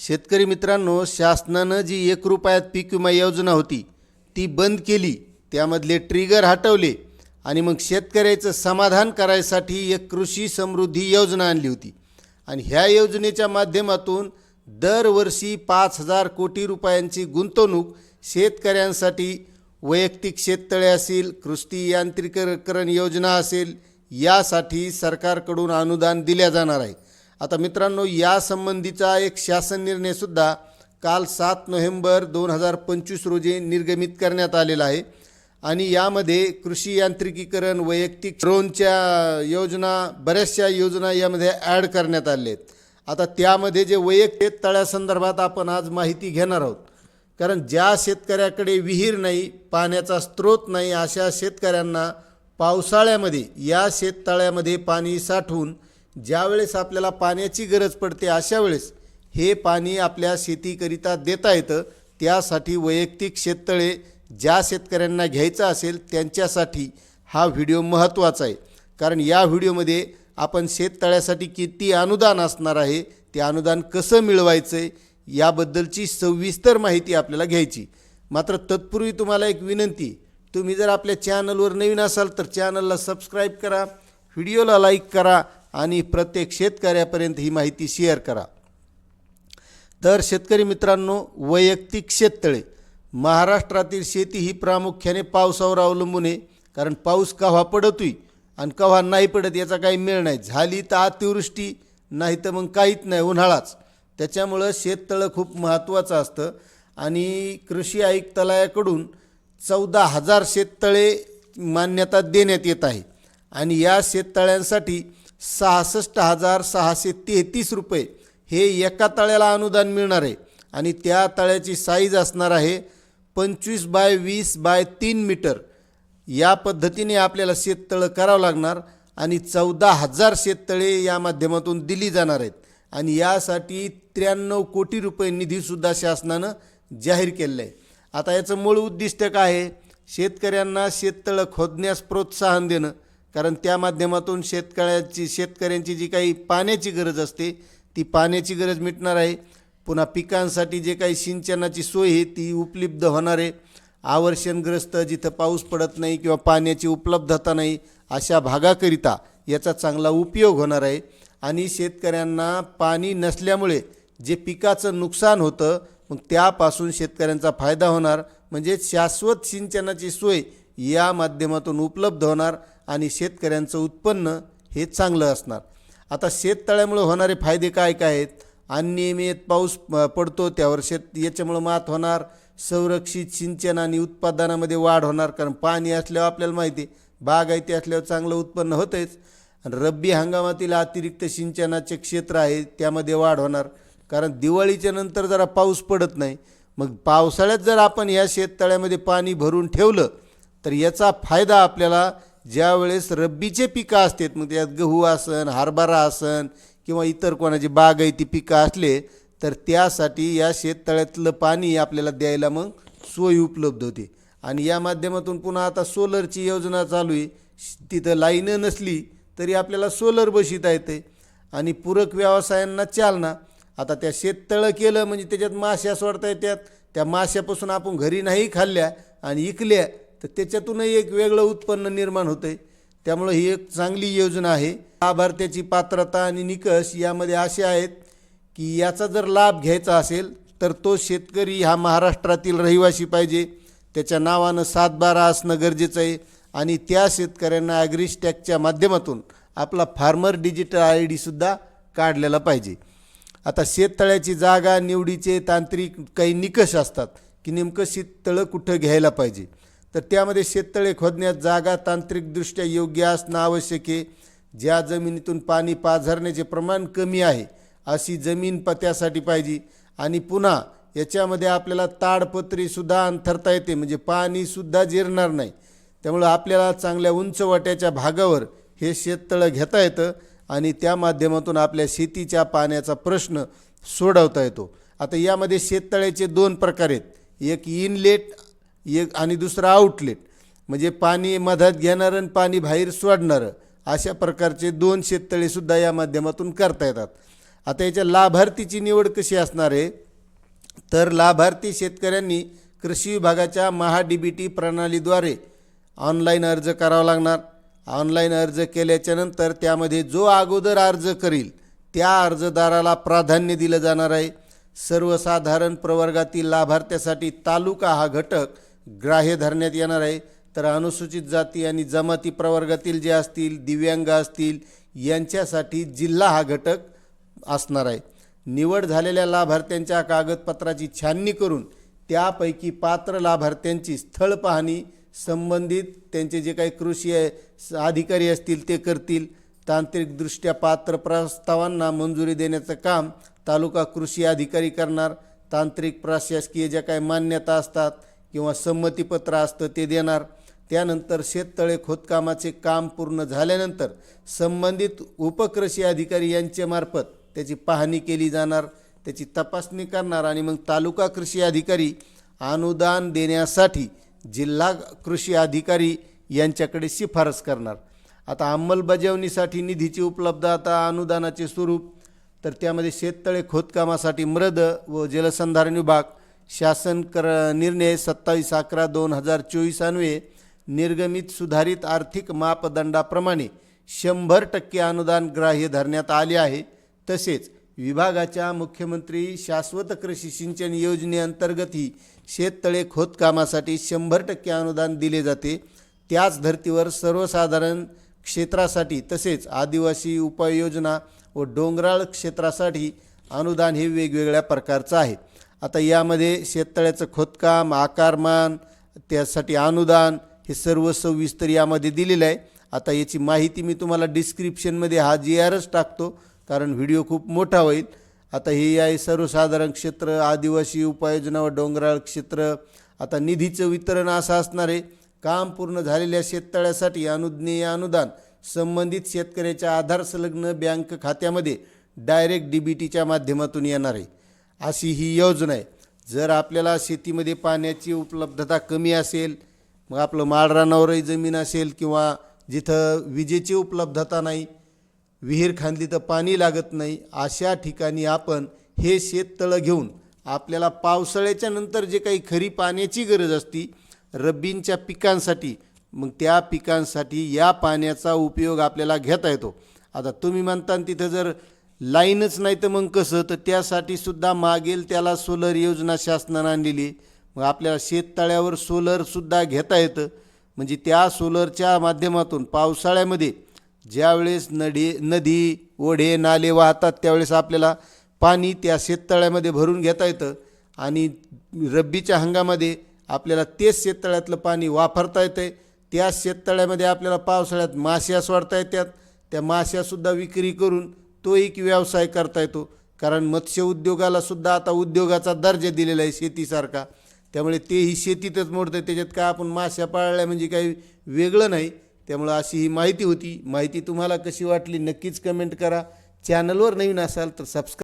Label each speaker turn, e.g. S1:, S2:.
S1: शेतकरी मित्रांनो शासनानं जी एक रुपयात पीक विमा योजना होती ती बंद केली. त्यामधले ट्रिगर हटवले आणि मग शेतकऱ्याचं समाधान करायसाठी एक कृषी समृद्धी योजना आणली होती. आणि ह्या योजनेच्या माध्यमातून दरवर्षी पाच हजार कोटी रुपयांची गुंतवणूक शेतकऱ्यांसाठी वैयक्तिक शेततळे असेल कृषी यांत्रिकीकरण योजना असेल यासाठी सरकारकडून अनुदान दिल्या जाणार आहे. आता मित्रांनो यासंबंधीचा एक शासन निर्णयसुद्धा काल सात नोव्हेंबर दोन हजार पंचवीस रोजी निर्गमित करण्यात आलेला आहे. आणि यामध्ये कृषी यांत्रिकीकरण वैयक्तिक ड्रोनच्या योजना बऱ्याचशा योजना यामध्ये ॲड करण्यात आल्या आहेत. आता त्यामध्ये जे वैयक्तिक तळ्यासंदर्भात आपण आज माहिती घेणार आहोत कारण ज्या शेतकऱ्याकडे विहीर नाही पाण्याचा स्रोत नाही अशा शेतकऱ्यांना पावसाळ्यामध्ये या शेततळ्यामध्ये पाणी साठवून ज्यावेळेस आपल्याला पाण्याची गरज पडते अशा वेळेस हे पाणी आपल्या शेतीकरिता देता येतं. त्यासाठी वैयक्तिक शेततळे ज्या शेतकऱ्यांना घ्यायचं असेल त्यांच्यासाठी हा व्हिडिओ महत्त्वाचा आहे. कारण या व्हिडिओमध्ये आपण शेततळ्यासाठी किती अनुदान असणार आहे ते अनुदान कसं मिळवायचं आहे याबद्दलची सविस्तर माहिती आपल्याला घ्यायची. मात्र तत्पूर्वी तुम्हाला एक विनंती तुम्ही जर आपल्या चॅनलवर नवीन असाल तर चॅनलला सबस्क्राईब करा व्हिडिओला लाईक करा आणि प्रत्येक शेतकऱ्यापर्यंत ही माहिती शेअर करा. तर शेतकरी मित्रांनो वैयक्तिक शेततळे. महाराष्ट्रातील शेती ही प्रामुख्याने पावसावर अवलंबून आहे. कारण पाऊस केव्हा पडतोय आणि केव्हा नाही पडत याचा काही मेळ नाही. झाली तर अतिवृष्टी नाही तर मग काहीच नाही उन्हाळाच. त्याच्यामुळं शेततळं खूप महत्त्वाचं असतं. आणि कृषी आयुक्तालयाकडून चौदा हजार शेततळे मान्यता देण्यात येत आहे. आणि या शेततळ्यांसाठी सहासष्ट हजार सहाशे तेहतीस रुपये हे एका तळ्याला अनुदान मिळणार आहे आणि त्या तळ्याची साईज असणार आहे पंचवीस बाय वीस बाय तीन मीटर. या पद्धतीने आपल्याला शेततळं करावं लागणार आणि चौदा हजार शेततळे या माध्यमातून दिली जाणार आहेत. आणि यासाठी त्र्याण्णव कोटी रुपये निधीसुद्धा शासनानं जाहीर केलेलं आहे. आता याचं मूळ उद्दिष्ट काय आहे? शेतकऱ्यांना शेततळं खोदण्यास प्रोत्साहन देणं. कारण त्या माध्यमातून शेतकऱ्याची शेतकऱ्यांची जी काही पाण्याची गरज असते ती पाण्याची गरज मिटणार आहे. पुन्हा पिकांसाठी जे काही सिंचनाची सोय आहे ती उपलब्ध होणार आहे. आवर्षणग्रस्त जिथं पाऊस पडत नाही किंवा पाण्याची उपलब्धता नाही अशा भागाकरिता याचा चांगला उपयोग होणार आहे. आणि शेतकऱ्यांना पाणी नसल्यामुळे जे पिकाचं नुकसान होतं मग त्यापासून शेतकऱ्यांचा फायदा होणार. म्हणजे शाश्वत सिंचनाची सोय या माध्यमातून उपलब्ध होणार आणि शेतकऱ्यांचं उत्पन्न हे चांगलं असणार. आता शेततळ्यामुळे होणारे फायदे काय काय आहेत? अनियमित पाऊस पडतो त्यावर शेत याच्यामुळं मात होणार संरक्षित सिंचन आणि उत्पादनामध्ये वाढ होणार कारण पाणी असल्यावर आपल्याला माहिती आहे बागायती असल्यावर चांगलं उत्पन्न होतंच आणि रब्बी हंगामातील अतिरिक्त सिंचनाचे क्षेत्र आहे त्यामध्ये वाढ होणार. कारण दिवाळीच्या नंतर जरा पाऊस पडत नाही. मग पावसाळ्यात जर आपण या शेततळ्यामध्ये पाणी भरून ठेवलं तर याचा फायदा आपल्याला ज्यावेळेस रब्बीचे पिकं असतात मग त्यात गहू असन हरभरा असन किंवा इतर कोणाची बागायती पिकं असले तर त्यासाठी या शेततळ्यातलं पाणी आपल्याला द्यायला मग सोय उपलब्ध होते. आणि या माध्यमातून पुन्हा आता सोलरची योजना चालू आहे. तिथं लाईनं नसली तरी आपल्याला सोलर बसिता येते आणि पूरक व्यवसायांना चालना. आता त्या शेततळं केलं म्हणजे त्याच्यात माश्या सोडता येतात. त्या माश्यापासून आपण घरी नाही खाल्ल्या आणि इकल्या तर त्याच्यातूनही एक वेगळं उत्पन्न निर्माण होतं आहे त्यामुळं ही एक चांगली योजना आहे. लाभार्थ्याची पात्रता आणि निकष यामध्ये असे आहेत की याचा जर लाभ घ्यायचा असेल तर तो शेतकरी हा महाराष्ट्रातील रहिवासी पाहिजे. त्याच्या नावानं सातबारा असणं गरजेचं आहे. आणि त्या शेतकऱ्यांना ॲग्रिस्टॅकच्या माध्यमातून आपला फार्मर डिजिटल आय डीसुद्धा काढलेला पाहिजे. आता शेततळ्याची जागा निवडीचे तांत्रिक काही निकष असतात की नेमकं शेततळं कुठं घ्यायला पाहिजे? तर त्यामध्ये शेततळे खोदण्यात जागा तांत्रिकदृष्ट्या योग्य असणं आवश्यक आहे. ज्या जमिनीतून पाणी पाझरण्याचे प्रमाण कमी आहे अशी जमीन पत्यासाठी पाहिजे. आणि पुन्हा याच्यामध्ये आपल्याला ताडपत्रीसुद्धा अंथरता येते म्हणजे पाणीसुद्धा जिरणार नाही. त्यामुळं आपल्याला चांगल्या उंच वाट्याच्या भागावर हे शेततळं घेता येतं आणि त्या माध्यमातून आपल्या शेतीच्या पाण्याचा प्रश्न सोडवता येतो. आता यामध्ये शेततळ्याचे दोन प्रकार आहेत. एक इनलेट एक आणि दुसरं आउटलेट म्हणजे पाणी मधात घेणारं आणि पाणी बाहेर सोडणारं. अशा प्रकारचे दोन शेततळेसुद्धा या माध्यमातून करता येतात. आता याच्या लाभार्थीची निवड कशी असणार आहे? तर लाभार्थी शेतकऱ्यांनी कृषी विभागाच्या महा डी बी टी प्रणालीद्वारे ऑनलाईन अर्ज करावा लागणार. ऑनलाईन अर्ज केल्याच्यानंतर त्यामध्ये जो अगोदर अर्ज करील त्या अर्जदाराला प्राधान्य दिलं जाणार आहे. सर्वसाधारण प्रवर्गातील लाभार्थ्यासाठी तालुका हा घटक ग्राह्य धरण्यात येणार आहे. तर अनुसूचित जाती आणि जमाती प्रवर्गातील जे असतील दिव्यांग असतील यांच्यासाठी जिल्हा हा घटक असणार आहे. निवड झालेल्या लाभार्थ्यांच्या कागदपत्राची छाननी करून त्यापैकी पात्र लाभार्थ्यांची स्थळ पाहणी संबंधित त्यांचे जे काही कृषी अधिकारी असतील ते करतील. तांत्रिकदृष्ट्या पात्र प्रस्तावांना मंजुरी देण्याचं काम तालुका कृषी अधिकारी करणार. तांत्रिक प्रशासकीय ज्या काही मान्यता असतात किंवा संमतीपत्र असतं ते देणार. त्यानंतर शेततळे खोदकामाचे काम पूर्ण झाल्यानंतर संबंधित उपकृषी अधिकारी यांच्यामार्फत त्याची पाहणी केली जाणार. त्याची तपासणी करणार आणि मग तालुका कृषी अधिकारी अनुदान देण्यासाठी जिल्हा कृषी अधिकारी यांच्याकडे शिफारस करणार. आता अंमलबजावणीसाठी निधीची उपलब्धता अनुदानाचे स्वरूप. तर त्यामध्ये शेततळे खोदकामासाठी मृद व जलसंधारण विभाग शासन कर निर्णय सत्तावीस अकरा दोन हजार चोवीस अन्वये निर्गमित सुधारित आर्थिक मापदंडाप्रमाणे शंभर टक्के अनुदान ग्राह्य धरण्यात आले आहे. तसेच विभागाच्या मुख्यमंत्री शाश्वत कृषी सिंचन योजनेअंतर्गतही शेततळे खोदकामासाठी शंभर टक्के अनुदान दिले जाते. त्याच धर्तीवर सर्वसाधारण क्षेत्रासाठी तसेच आदिवासी उपाययोजना व डोंगराळ क्षेत्रासाठी अनुदान हे वेगवेगळ्या प्रकारचं आहे. आता यामध्ये शेततळ्याचं खोदकाम आकारमान त्यासाठी अनुदान हे सर्व सविस्तर यामध्ये दिलेलं आहे. आता याची माहिती मी तुम्हाला डिस्क्रिप्शनमध्ये हा जी आरच टाकतो कारण व्हिडिओ खूप मोठा होईल. आता हे आहे सर्वसाधारण क्षेत्र आदिवासी उपाययोजना व डोंगराळ क्षेत्र. आता निधीचं वितरण असं असणार आहे. काम पूर्ण झालेल्या शेततळ्यासाठी अनुज्ञेय अनुदान संबंधित शेतकऱ्याच्या आधार संलग्न बँक खात्यामध्ये डायरेक्ट डी बी टीच्या माध्यमातून येणार आहे. अशी ही योजना आहे. जर आपल्याला शेतीमध्ये पाण्याची उपलब्धता कमी असेल मग आपलं माळरानावरही जमीन असेल किंवा जिथं विजेची उपलब्धता नाही विहीर खांदली तर पाणी लागत नाही अशा ठिकाणी आपण हे शेततळं घेऊन आपल्याला पावसाळ्याच्या नंतर जे काही खरी पाण्याची गरज असती रब्बींच्या पिकांसाठी मग त्या पिकांसाठी या पाण्याचा उपयोग आपल्याला घेता येतो. आता तुम्ही म्हणता तिथं जर लाईनच नाही तर मग कसं? तर त्यासाठी सुद्धा मागेल त्याला सोलर योजना शासनानं आणलेली मग आपल्याला शेततळ्यावर सोलरसुद्धा घेता येतं. म्हणजे त्या सोलरच्या माध्यमातून पावसाळ्यामध्ये ज्यावेळेस नदी नदी ओढे नाले वाहतात त्यावेळेस आपल्याला पाणी त्या शेततळ्यामध्ये भरून घेता येतं. आणि रब्बीच्या हंगामध्ये आपल्याला तेच शेततळ्यातलं पाणी वापरता येतं त्या शेततळ्यामध्ये आपल्याला पावसाळ्यात माश्या सोडता येतात. त्या माश्यासुद्धा विक्री करून तो एक व्यवसाय करता येतो कारण मत्स्य उद्योगाला सुद्धा आता उद्योगाचा दर्जा दिलेला आहे शेतीसारखा. त्यामुळे तेही शेतीतच मोडतं त्याच्यात काय आपण माश्या पाळल्या म्हणजे काही वेगळं नाही. त्यामुळं अशी ही माहिती होती. माहिती तुम्हाला कशी वाटली नक्कीच कमेंट करा. चॅनलवर नवीन असाल तर सबस्क्राईब